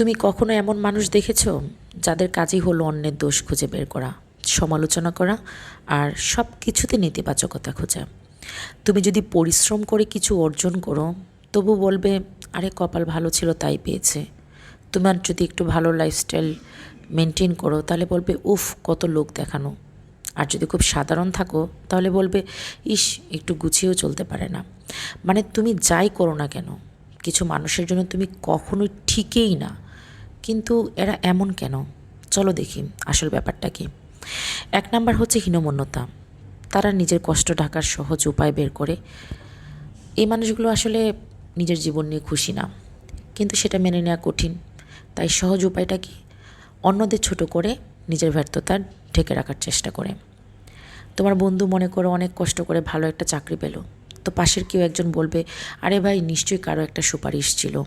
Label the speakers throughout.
Speaker 1: তুমি কখনো এমন মানুষ দেখেছ যাদের কাজই হলো অন্যের দোষ খুঁজে বের করা, সমালোচনা করা আর সব কিছুতে নেতিবাচকতা খোঁজা? তুমি যদি পরিশ্রম করে কিছু অর্জন করো, তবু বলবে, আরে, কপাল ভালো ছিল, তাই পেয়েছে। তোমার যদি একটু ভালো লাইফস্টাইল মেনটেন করো, তাহলে বলবে, উফ, কত লোক দেখানো। আর যদি খুব সাধারণ থাকো, তাহলে বলবে, ইস, একটু গুছিয়েও চলতে পারে না। মানে তুমি যাই করো না কেন, কিছু মানুষের জন্য তুমি কখনোই ঠিকই না। কিন্তু এরা এমন কেন? চলো দেখি আসল ব্যাপারটা কি। এক নাম্বার হচ্ছে হীনমন্যতা। তারা নিজের কষ্ট ঢাকার সহজ উপায় বের করে। এই মানুষগুলো আসলে নিজের জীবন নিয়ে খুশি না। কিন্তু সেটা মেনে নেওয়া কঠিন। তাই সহজ উপায়টা কি? অন্যদের ছোট করে নিজের ব্যর্থতা ঢেকে রাখার চেষ্টা করে। তোমার বন্ধু মনে করো অনেক কষ্ট করে ভালো একটা চাকরি পেল। তো পাশের কেউ একজন বলবে, আরে ভাই, নিশ্চয়ই কারও একটা সুপারিশ ছিল।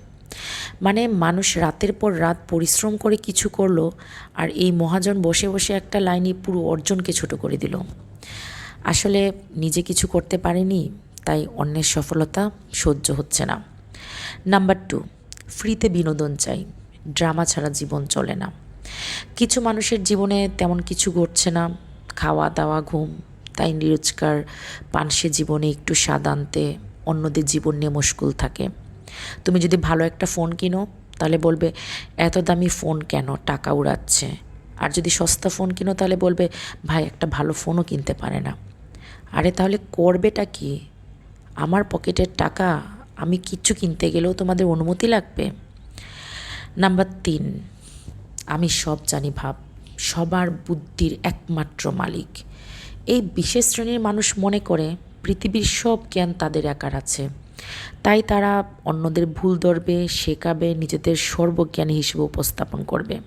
Speaker 1: মানে মানুষ রাতের পর রাত পরিশ্রম করে কিছু করল আর এই মহাজন বসে বসে একটা লাইনে পুরো অর্জনকে ছোট করে দিল। আসলে নিজে কিছু করতে পারেনি, তাই অন্যের সফলতা সহ্য হচ্ছে না। নাম্বার টু, ফ্রিতে বিনোদন চাই। ড্রামা ছাড়া জীবন চলে না। কিছু মানুষের জীবনে তেমন কিছু ঘটছে না। খাওয়া, দাওয়া, ঘুম, তাই নিরোজকার পানসে জীবনে একটু স্বাদ আনতে, অন্যদের জীবন নিয়ে মুশকুল থাকে। তুমি যদি ভালো একটা ফোন কিনো, তাহলে বলবে, এত দামি ফোন কেন? টাকা উড়াচ্ছে। আর যদি সস্তা ফোন কিনো, তাহলে বলবে, ভাই, একটা ভালো ফোনও কিনতে পারে না। আরে তাহলে করবেটা কি? আমার পকেটের টাকা আমি কিচ্ছু কিনতে গেলেও তোমাদের অনুমতি লাগবে? নাম্বার তিন, আমি সব জানি ভাব, সবার বুদ্ধির একমাত্র মালিক। এই বিশেষ শ্রেণির মানুষ মনে করে পৃথিবীর সব জ্ঞান তাদের একার আছে। তাই তারা অন্যদের ভুল ধরবে, শেখাবে, নিজেদের সর্বজ্ঞানী হিসেবে উপস্থাপন করবে।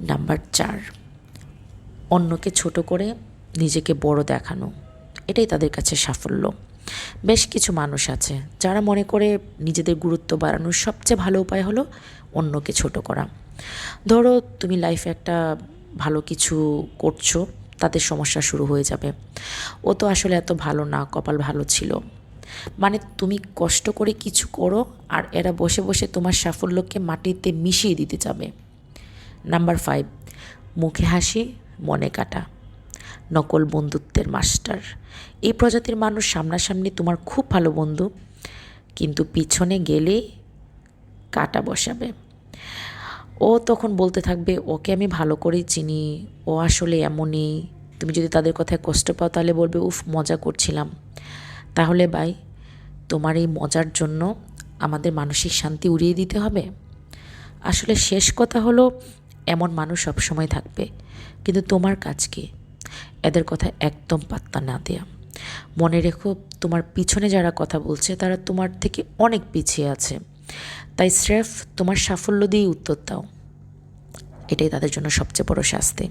Speaker 1: নাম্বার চার, অন্যকে ছোট করে নিজেকে বড় দেখানো। এটাই তাদের কাছে সাফল্য। বেশ কিছু মানুষ আছে যারা মনে করে নিজেদের গুরুত্ব বাড়ানোর সবচেয়ে ভালো উপায় হলো অন্যকে ছোট করা। ধরো, তুমি লাইফে একটা ভালো কিছু করছ তাদের সমস্যা শুরু হয়ে যাবে। ও তো আসলে এত ভালো না, কপাল ভালো ছিল। মানে তুমি কষ্ট করে কিছু করো আর এরা বসে বসে তোমার সাফল্যকে মাটিতে মিশিয়ে দিতে যাবে নাম্বার ফাইভ মুখে হাসি, মনে কাটা। নকল বন্ধুত্বের মাস্টার। এই প্রজাতির মানুষ সামনাসামনি তোমার খুব ভালো বন্ধু, কিন্তু পিছনে গেলে কাটা বসাবে। ও তখন বলতে থাকবে, ওকে আমি ভালো করেই চিনি, ও আসলে এমনই। তুমি যদি তাদের কথায় কষ্ট পাও তাহলে বলবে, উফ, মজা করছিলাম। তাহলে ভাই, তোমার এই মজার জন্য আমাদের মানসিক শান্তি উড়িয়ে দিতে হবে। আসলে শেষ কথা হলো, এমন মানুষ সবসময় থাকবে। কিন্তু তোমার কাজ কি? এদের কথা একদম পাত্তা না দেয়া। মনে রেখো, তোমার পিছনে যারা কথা বলছে, তারা তোমার থেকে অনেক পিছিয়ে আছে। তাই স্রেফ তোমার সাফল্য দিয়েই উত্তর দাও। এটাই তাদের জন্য সবচেয়ে বড় শাস্তি।